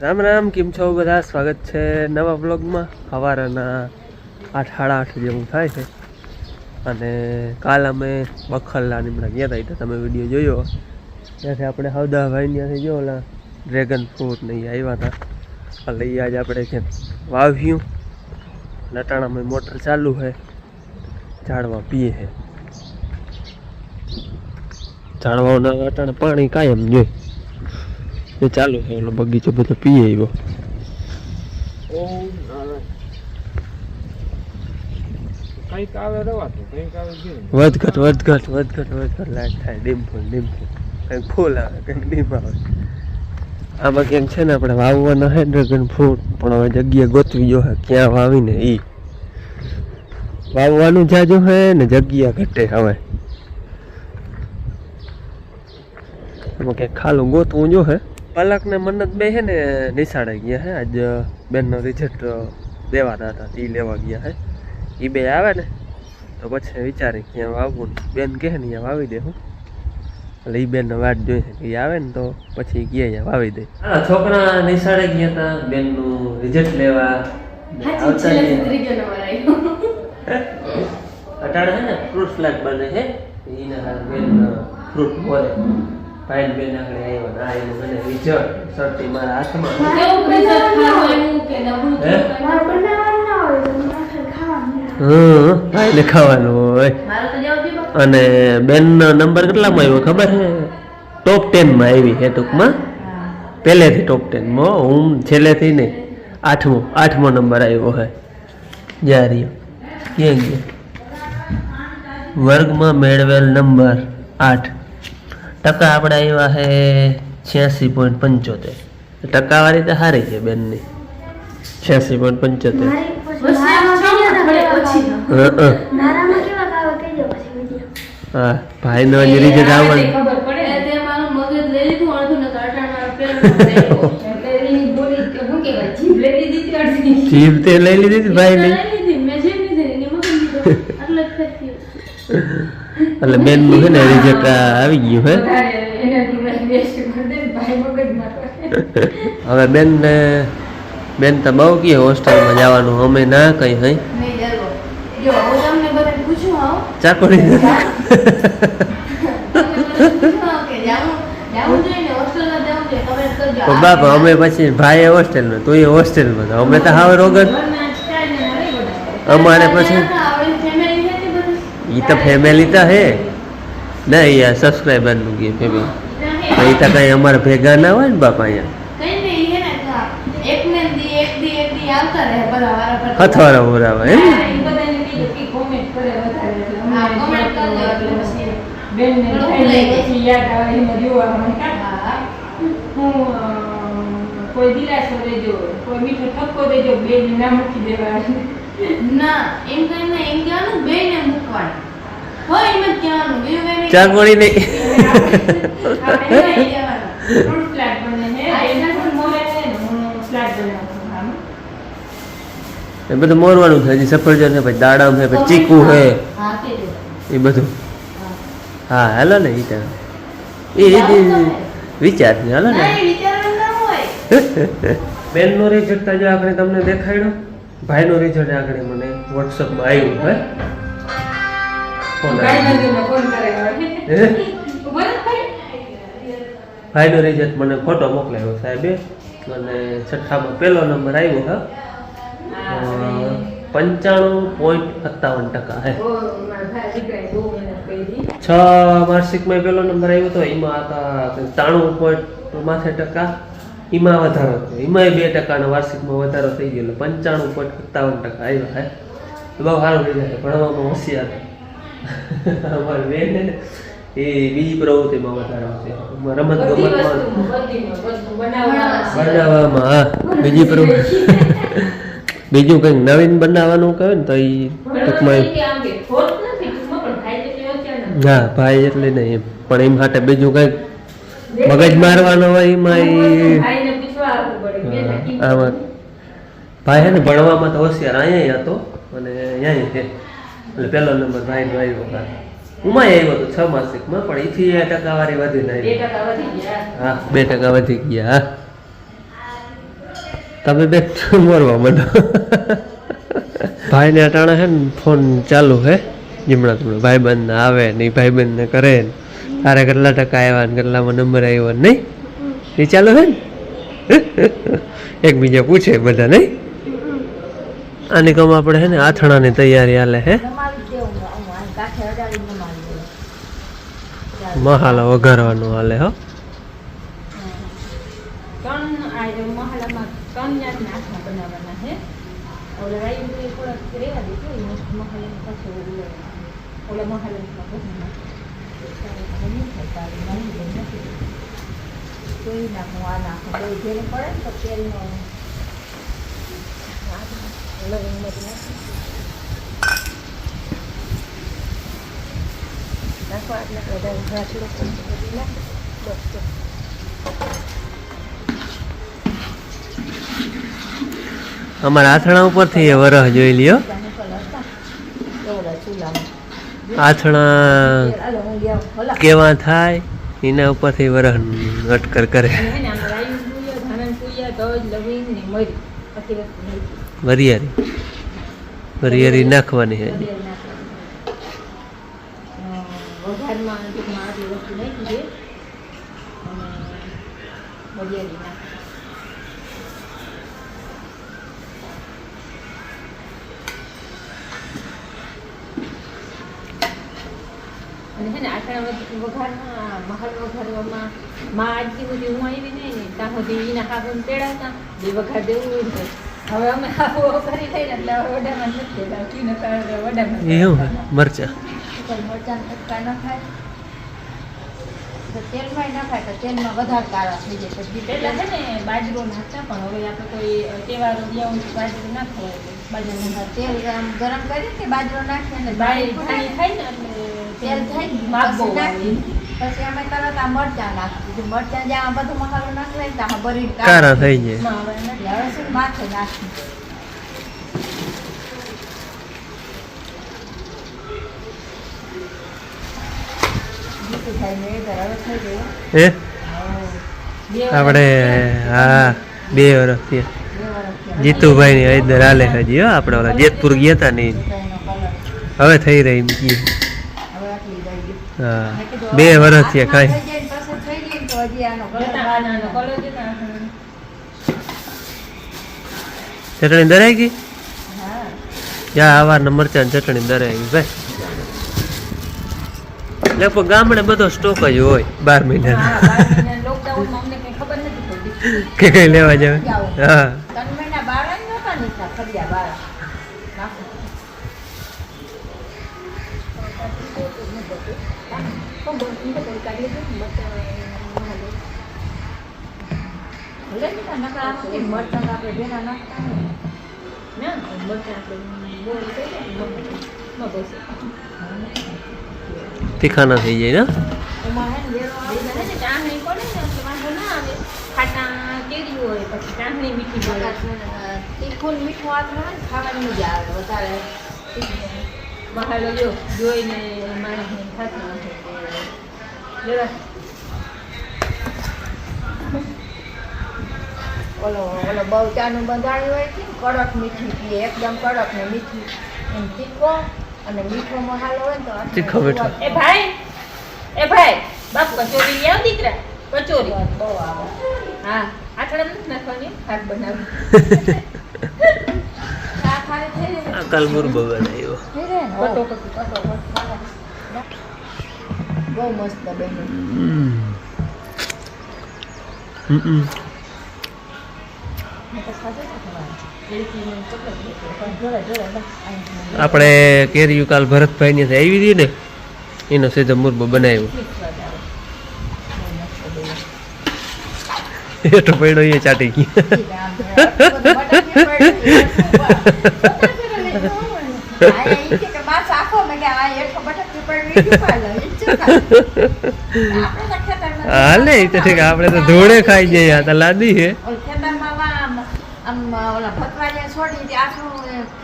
રામ રામ, કેમ છો બધા? સ્વાગત છે નવા બ્લોગમાં સવારના આઠ, સાડા આઠ જેવું થાય છે. અને કાલ અમે બખરલા નીમડા ગયા હતા એટલે તમે વીડિયો જોયો. ત્યાંથી આપણે હવદાભાઈ ત્યાંથી ગયો ઓલા ડ્રેગન ફ્રૂટ ને આવ્યા હતા એટલે એ આજે આપણે ક્યાંક વાવ્યું. લટાણામાં મોટર ચાલુ છે. ઝાડવા પીએ છે. ઝાડવાના અટાણે પાણી કાયમ જોઈ એ ચાલુ છે ઓલો બગીચો બધો પીએ એવો કંઈક આવે રવાતું કંઈક આવે વધઘટ વધઘટ વધઘટ વધઘટ લાઈટ થાય ડીમ ફૂલ ડીમ ફૂલ. કંઈક ફૂલ આવે કંઈક ડીમ આવે. આમાં ક્યાંક છે ને આપણે વાવવાના હે ડ્રેગન ફ્રૂટ પણ હવે જગ્યા ગોતવી જો ક્યાં વાવીને ઈ. વાવવાનું જાજો હે ને જગ્યા ઘટે હવે. એમાં ક્યાંક ખાલું ગોતવું જો હે. પલક ને મન્નત બે છે ને નિશાળે ગયા હે. આજ બેનનો રિઝલ્ટ દેવાના હતા એ લેવા ગયા હે. એ બે આવે ને તો પછી વિચારે કે ને. બેન કહે ને અહીંયા વાવી દે હું. એટલે એ બેનનો વાટ જોઈ છે કે આવે ને તો પછી ગયા અહીંયા વાવી દે. હા છોકરા નિશાળે ગયા હતા બેનનું રિઝલ્ટ લેવા. અટાડે અટાણે છે ને ફ્રૂટ સલાડ બને છે એના કારણે બેન ફ્રૂટ બોલે. ભાઈ બેન આગળ આવ્યો ના એનું મને રિઝલ્ટ સરતી મારા હાથમાં. કેવું ભાઈને ખાવાનું હોય. અને બેનનો નંબર કેટલામાં આવ્યો ખબર છે ટોપ ટેનમાં આવી હે. ટૂંકમાં પહેલેથી ટોપ ટેનમાં હું. છેલ્લેથી નહીં આઠમો આઠમો નંબર આવ્યો છે જારીઓ ક્યાં ગયો? વર્ગમાં મેળવેલ નંબર આઠ. ટકા આપણે આવ્યા છે છ્યાસી પોઈન્ટ પંચોતેર. ટકાવારી તો સારી છે બેનની. છ્યાસી પોઈન્ટ પંચોતેર. હા ભાઈનો હજી રિઝલ્ટ આવવાનું. જીભ તે લઈ લીધી હતી ભાઈ એટલે બેનનું છે ને રિઝલ્ટ આવી ગયું હે. હવે બેન ને બેન તો બહુ કીએ હોસ્ટેલમાં જવાનું અમે ના કઈ હઈ. ચાકોડી તો બાપા અમે પછી ભાઈ હોસ્ટેલમાં તું એ હોસ્ટેલમાં અમે તો હાવ રોગન અમારે પછી ઈ તો ફેમિલી તો હે ના યાર સબસ્ક્રાઈબરનું કે ફેમિલી એ તો કઈ અમારે ભેગા ના હોય ને બાપા અહીંયા હથવારા બોરાવા એમ કોઈ દિલાસો દેજો કોઈ મીઠો ઠપકો દેજો બે ના મૂકી દેવા ના એમ કરીને એમ કહેવાનું બે ને મૂકવાનું બીજું કઈ નહીં. એ બધું મોરવાનું છે હજી સફરજન છે પછી દાડમ છે પછી ચીકુ છે. એ બધું. હા. હેલો ને એ તો. એ વિચાર છે હેલો ને. બેનનો રિઝલ્ટ આજે આપણે તમને દેખાડ્યો. ભાઈનો રિઝલ્ટ આગળ મને વોટ્સઅપમાં આવ્યું હે? ફોન? ભાઈનો રિઝલ્ટ મને ફોટો મોકલાયો સાહેબે અને છઠ્ઠામાં પહેલો નંબર આવ્યો હા? પંચાણું પોઈન્ટ સત્તાવન ટકા હે? છ વાર્ષિકમાં પહેલો નંબર આવ્યો હતો એમાં હતા ત્રાણું પોઈન્ટ માથે ટકા. એમાં વધારો થયો. એમાંય બે ટકાનો વાર્ષિકમાં વધારો થઈ ગયો. એટલે પંચાણું પોઈન્ટ સત્તાવન ટકા આવ્યો હે? બહુ સારું છે. ભણવામાં હોશિયાર. અમારી બેન એ બીજી પ્રવૃત્તિમાં વધારો છે રમત ગમતમાં બનાવવામાં હા. બીજી પ્રવૃત્તિ. બીજું કંઈક નવીન બનાવવાનું કહે ને તો એ ટૂંકમાં. ના ભાઈ એટલે નહીં પણ એમ માટે બીજું કંઈક મગજ મારવાનો હોય એમાં હા, આમાં ભાઈ છે ને ભણવામાં તો હોશિયાર અહીંયા હતો અને અહીંયા છે. એટલે પહેલો નંબર ભાઈનો આવ્યો હા ઉમાય આવ્યો હતો છ માસિકમાં પણ એથી ટકાવારી વધીને ગયા. હા બે ટકા વધી ગયા હા. તમે બે મરવા માંડો. ભાઈને અટાણે છે ને ફોન ચાલુ હે. જીમણા ભાઈ ભાઈબંધ આવે ને ભાઈ ભાઈબંધ ને કરે ને. તારે કેટલા ટકા આવ્યા ને કેટલામાં નંબર આવ્યો ને નહીં? એ ચાલુ હે ને? એકબીજા પૂછે બધા નહીં? આની કમ આપણે હે ને આથણાની તૈયારી હાલે હે. મહાલા વઘારવાનું હાલે હો. ત્રણ આ જે ઓલા રાયું તો થોડાક રહેવા દીધું એ મસ્ત અમારા આથણા ઉપરથી એ વરહ જોઈ લ્યો. આથણા કેવા થાય, એના ઉપરથી વરહ અટકર કરે. નાખી. વરિયારી વરિયારી નાખવાની છે અને છે ને આઠાણા વઘારમાં મહાલ વઘારવામાં માં આજથી સુધી હું આવી નહીં ને ત્યાં સુધી એના હાથમાં તેડાવતા એ વઘાર દેવું હોય ને હવે અમે આવો કરી લઈને એટલે હવે વડામાં નથી કી નકર વડામાં એવું મરચા. મરચાં કટકા નખાય ખાય. તેલમાં નખાય તો તેલમાં વધારે કાળા થઈ જાય. પછી પેલા છે ને બાજરો નાખતા પણ હવે આપણે કોઈ તહેવારો ગયા હોય તો બાજરો ના ખવાય. ના તેલ આમ ગરમ કરી કે બાજરો નાખીએ ને બાય પાણી થાય ફૂટાય. ને એટલે તેલ થાય ને માપ બહુ પછી આવે. નાખી. પછી અમે તરત આ મરચાં નાખી દીધું મરચાં જ્યાં બધો મસાલો નાખી ને ત્યાં બરી કારા થઈ જાય. ના, હવે નથી. હવે શું માથે નાખી જીતું થાય ને એ દર હવે થઈ ગયું. હે? બે આપણે હા બે વર્ષ થયા. બે વર્ષથી જીતુભાઈ ની હૈદર હાલે હજી હો આપણે ઓલા જેતપુર ગયા હતા ને કલર હવે થઈ રહી એમ કીએ. હા બે વર્ષ છે કાંઈ ને ને ન. ચટણી દરાઈ ગઈ? હા આવારના મરચાં ચટણી દરાઈ ગઈ ભાઈ. લગભગ ગામડે બધો સ્ટોક જ હોય બાર મહિના હા, બાર મહિના લોકડાઉનમાં અમને કંઈ ખબર નથી પડતી કે કઈ લેવા જાવ હા. નાખતા ને. મરચાં આપણે બોળી થઈ જાય ને થઈ જાય ને ચાસણી પડે વાંધો ના આવે ખાટા કેરી હોય પછી ચાસણી મીઠી તીખું મીઠું આવે ખાવાની મજા આવે, વધારે જોઈને થાતું નથી ઓલો ઓલો બહુ ચાનું બંધાણ્યું હોય છે કડક મીઠી પીએ એકદમ કડક ને મીઠી એમ તીખો અને મીઠો મહાલો હોય તો તીખો મીઠો. એ ભાઈ એ ભાઈ બાપ કચોરી લઈ આવ દીકરા કચોરી. બહુ આવે. હા આઠડા નથી નાખવાની? શાક બનાવી શાક હારે થઈ જાય આ કાલ મુરબો બનાવ્યો બહુ મસ્ત તો આપણે કેરીયું કાલ ભરતભાઈ ની આવી હતી ને એનો સીધો મુરબો બનાવ્યો. એટલો પડ્યો એ ચાટી ગઈ હાલે એ તો ઠીક આપણે તો ધોળે ખાઈ જઈએ આ તો લાદી છે.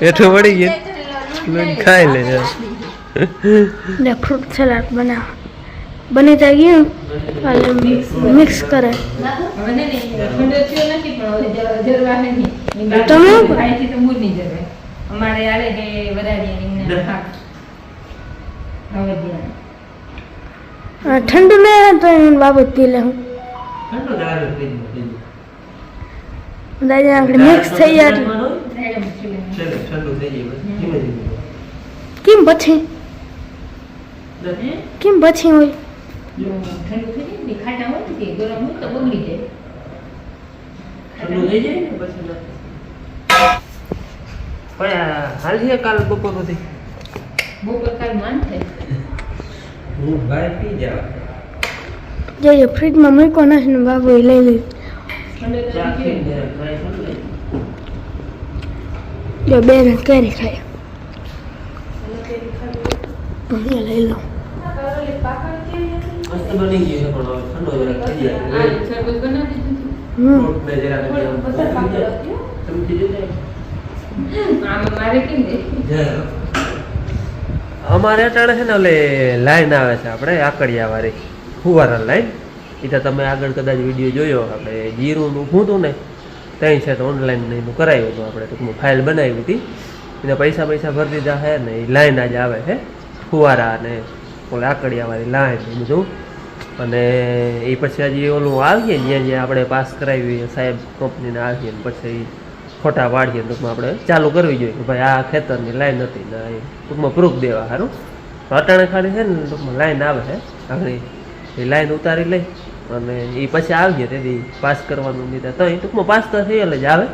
હેઠું વળી ગયે. ખાઈ લે, ને ફ્રૂટ સલાડ બનાવ. બની જાય ગયું મિક્સ કરે. હે તમે? અમારે આલે હે વરાળિયા રીંગણા હવે ધ્યાન. ઠંડુ લે તો હું બાબત પી લે હું. ઠંડુ દાદા આપણે મિક્સ થઈ ધીમે કેમ પછી? કેમ પછી હોય? ઠંડુ થઈ જાય ખાટા હોય ને ગરમ હોય તો બગડી જાય. ઠંડુ થઈ જાય ને પછી. પણ આ હાલ છે કાલ બપોર સુધી બપોર કાલ માન થાય હું ભાઈ પી જાવ જે ફ્રીજમાં મૂકો નથી ને બાબુ એ લઈ લે. ઠંડો તો ચા નથી પીને ગયો. જરા try કરી? લઈએ. જો બે ને કેરી ખાય લઈ લો. બની ગયું પણ ઠંડો જરાક થઈ જાય. શરબત બનાવી દીધું હમ. અમારે અટાણે છે ને ઓલે લાઈન આવે છે આપણે આકડિયા વાળી ફુવારા લાઈન. એ તો તમે આગળ કદાચ વીડિયો જોયો આપણે જીરુંનું તું ને ત્યાં છે તો ઓનલાઈન એનું કરાવ્યું હતું આપણે, ટૂંકમાં ફાઇલ બનાવી હતી. એને પૈસા પૈસા ભરી દીધા છે ને એ લાઈન આજે આવે છે, ફુવારા ને ઓલે આકડિયા વાળી લાઈન એ બધું અને એ પછી હજી ઓલું આવીએ જ્યાં જ્યાં આપણે પાસ કરાવી સાહેબ કંપનીને આવીએ પછી ફોટા પાડીએ ટૂંકમાં આપણે ચાલુ કરવી જોઈએ કે ભાઈ આ ખેતરની લાઈન હતી ને એ ટૂંકમાં પ્રૂફ દેવા સારું અટાણે ખાલી છે ને ટૂંકમાં લાઈન આવે છે. આગળ એ લાઈન ઉતારી લઈ અને એ પછી આવીએ, તેથી પાસ કરવાનું લીધા તો એ ટૂંકમાં પાસ તો થયેલ જ આવે.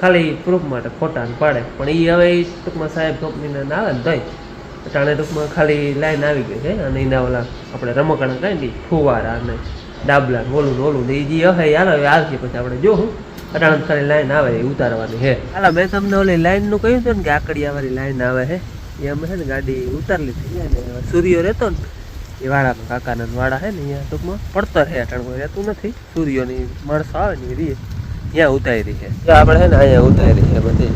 ખાલી પ્રૂફ માટે ફોટા પાડે. પણ એ હવે એ ટૂંકમાં સાહેબ કંપનીને આવે ને તોય અટાણે ટૂંકમાં ખાલી લાઈન આવી ગઈ છે અને એના ઓલા આપણે રમકડા કાંઈ ફુવારા અને ડાબલા ઓલું ઓલું ને એ જે હે હાલો, હવે આવશે પછી આપણે જોવું અટાણે ખાલી લાઈન આવે, એ ઉતારવાની છે હાલા મેં તમને ઓલી લાઈનનું કહ્યું હતું ને કે આકડિયા વાળી લાઈન આવે છે એ અમે છે ને ગાડી ઉતારી લીધી ને સૂર્યો રહેતો ને, એ વાળાનો કાકાના વાળા છે ને અહીંયા ટૂંકમાં, પડતર છે અટાણ કોઈ રહેતું નથી. સૂર્યોની માણસો આવે ને એ રીએ, ત્યાં ઉતારી છે આપણે છે ને અહીંયા ઉતારી છે બધી.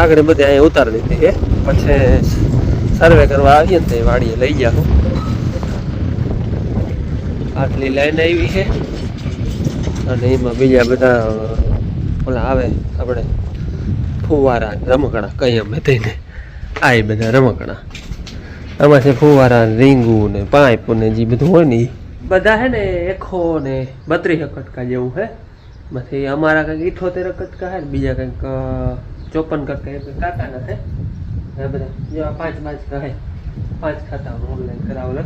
આગળ બધી અહીંયા ઉતારી દીધી છે પછી સર્વે કરવા આવીએ ને તો વાડીએ લઈ ગયા હું. આટલી લાઈન આવી છે અને એમાં બીજા બધા ઓલા આવે આપણે, ફુવારા રમકડા કઈ અમે થઈને આ એ બધા રમકડા આમાં છે ફુવારા, રીંગું ને પાઇપ ને જે બધું હોય ને એ બધા હે ને એકો ને બત્રીસ કટકા જેવું હે. પછી અમારા કંઈક ઇઠોતેર કટકા હે ને બીજા કંઈક ચોપન કટકા એ કાકાના આ બધા જેવા પાંચ પાંચ કહે પાંચ ખાતા ઓનલાઈન કરાવેલ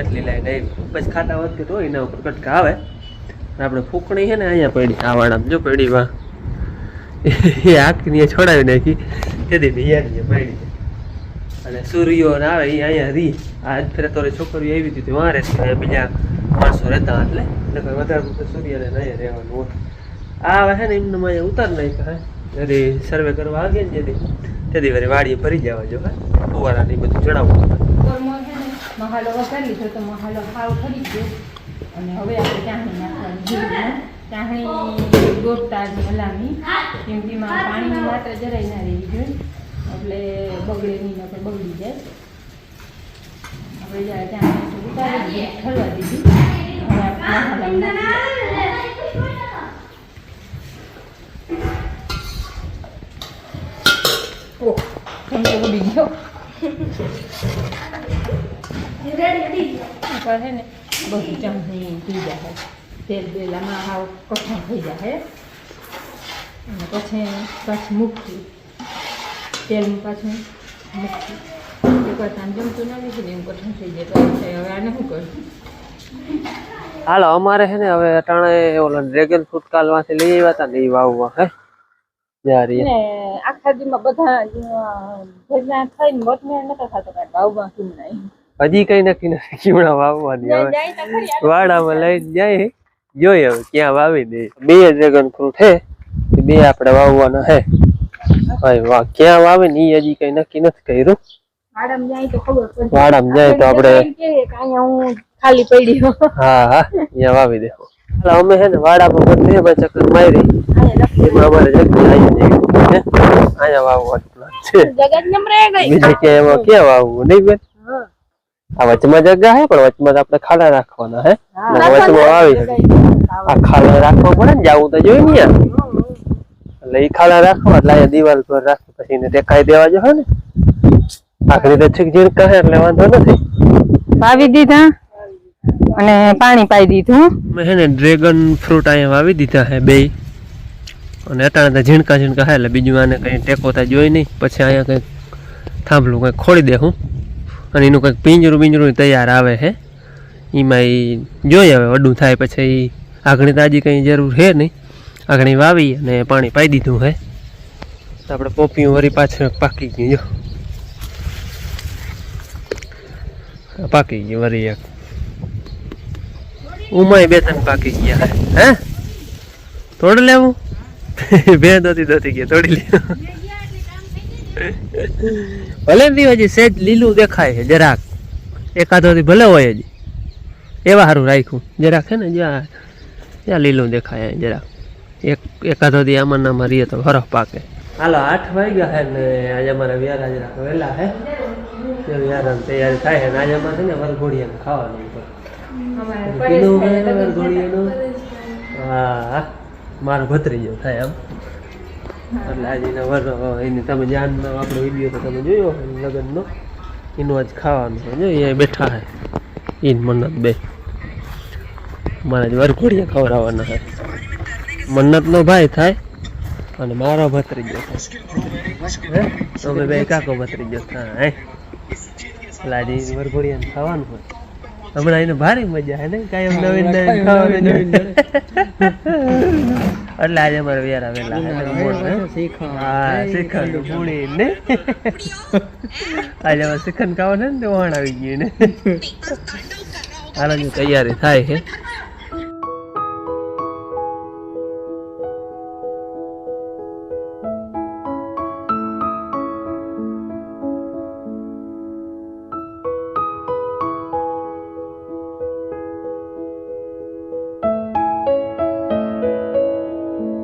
એટલી લાઈન પછી ખાતા વધતું હોય એના ઉપર કટકા આવે. આપણે ફૂકણી છે ને અહીંયા પડી, આ વાળા જો પડીમાં એ આખની છોડાવી નાખી. તેથી બિયાની પડી અને સૂર્યો ને આવે, એ અહીંયા રી. આજ ફેરે તો છોકરીઓ એવી હતી વાં રહેતી બીજા માણસો રહેતા એટલે. કોઈ વધારે સૂર્ય સૂર્યને નહીં રહેવાનું હોય. આ આવે છે ને એમને અહીંયા ઉતાર નાખ્યા હે જરી સર્વે કરવા આવીએ ને જેથી. તેથી વળી વાડીએ ભરી જવા જો, હે. ફુવારા ને બધું ચડાવવું ને મહાલો લીધો, તો મહાલો હાવ ખરી ગયો. અને હવે આપણે ક્યાં જીરું ચાહણી દોડતા જ હલાવી કેમ પાણીની માત્ર જરાય ના રહેવી જોઈએ. એટલે બગડે નહીં નકર બગડી જાય. આપણે જરા ચાહણી ઉતારી દીધી ઠરવા દીધી. હવે આપણે ઉપર છે ને બધું ચામડી થઈ જાય તેલ બેલ આમાં હાવ કઠણ થઈ જાય અને પછી પાછું મૂકવું તેલનું પાછું મૂકવું એકવાર તાન જમતું ના લીધું ને એમ કઠણ થઈ જાય. પછી હવે આને શું કરું? હાલો અમારે છે ને હવે અટાણે ઓલા ડ્રેગન ફ્રૂટ કાલમાંથી લઈ આવ્યા હતા ને એ વાવવા હે? આખા દીમાં બધા ભજના થઈને મોતમેળ નતો થતો કાંઈ હજી કઈ નક્કી નથી કેવડા વાવવાની હવે. જાય તો ખરી વાડામાં લઈ જાય. જોઈએ હવે ક્યાં વાવી દે. બે ડ્રેગન ફ્રૂટ હે બે આપણે વાવવાના હે. ભાઈ વાહ ક્યાં વાવે ને એ હજી કઈ નક્કી નથી કર્યું. વાડામાં જાય તો આપણે હું ખાલી પડી હા હા અહીંયા વાવી હાલો અમે હે ને વાડામાં બંને ચક્કર મારી. એમાં અમારે જગ્યા અહીંયા વાવવાનું છે. બીજે ક્યાં એમાં ક્યાં વાવવું નહીં બેન? આ વચમાં જગ્યા હે પણ વચમાં આપણે ખાડા રાખવાના હે. વચમાં આવી આ ખાડા રાખવા પડે ને જાવું તો જોઈ ને એટલે એ ખાડા રાખવા એટલે અહીંયા દિવાલ પર રાખવા પછી એને ટેકાઈ દેવા જો હે ને. આખરી તો છીક જીણ કહે એટલે વાંધો નથી. વાવી દીધા? અને પાણી પાઈ દીધું? મેં હે ને ડ્રેગન ફ્રૂટ અહીંયા વાવી દીધા હે બે. અને અટાણે તો ઝીણકા ઝીણકા હે એટલે બીજું આને કંઈ ટેકો તો જોઈ નહીં. પછી અહીંયા કંઈક થાંભલું કંઈક ખોડી દે હું. અને એનું કંઈક પિંજરું પિંજરું તૈયાર આવે હે એમાં એ જોઈએ હવે વડું થાય પછી ઈ આગળ તો કંઈ જરૂર છે નહીં. આગળ વાવી અને પાણી પાઈ દીધું તો આપણે પોપિયું વળી પાછળ પાકી ગયું, જો. પાકી ગયું વરી એક. ઉમાય બે ત્રણ પાકી ગયા હે હે? તોડ લેવું? બે દોતી દોતી ગયા, તોડી લેવું. ભલે બી હજી સેજ લીલું દેખાય છે જરાક. એકાદોથી ભલે હોય હજી એવા સારું રાખ્યું. જરાક છે ને જ્યાં ત્યાં લીલું દેખાય જરાક. એક એકાદો દી આમાં ના મારીએ તો હરફ પાકે. હાલો આઠ વાગ્યા હે ને આજે અમારા વ્યારાજ જરાક વહેલા હે તે વ્યારાની તૈયારી થાય છે ને આજે અમારે ને વરઘોડિયાને ખાવાનું કીધું વરઘોડિયાનું. હા મારો ભત્રીજો થાય આમ મન્નત બે. ભાઈ થાય અને મારો ભત્રીજો થાય. તમે બે કાકો ભત્રીજો થાય. હે? ખાવાનું હોય. હમણાં એને ભારે મજા હે ને? કાયમ નવીન નવીન ખાવાનું એટલે આજે અમારે વેર આવેલા શ્રીખંડ પૂરી ને. આજે અમારે શ્રીખંડ ખાવાનું ને તો વહાણ આવી ગયું ને. આનાની તૈયારી થાય છે.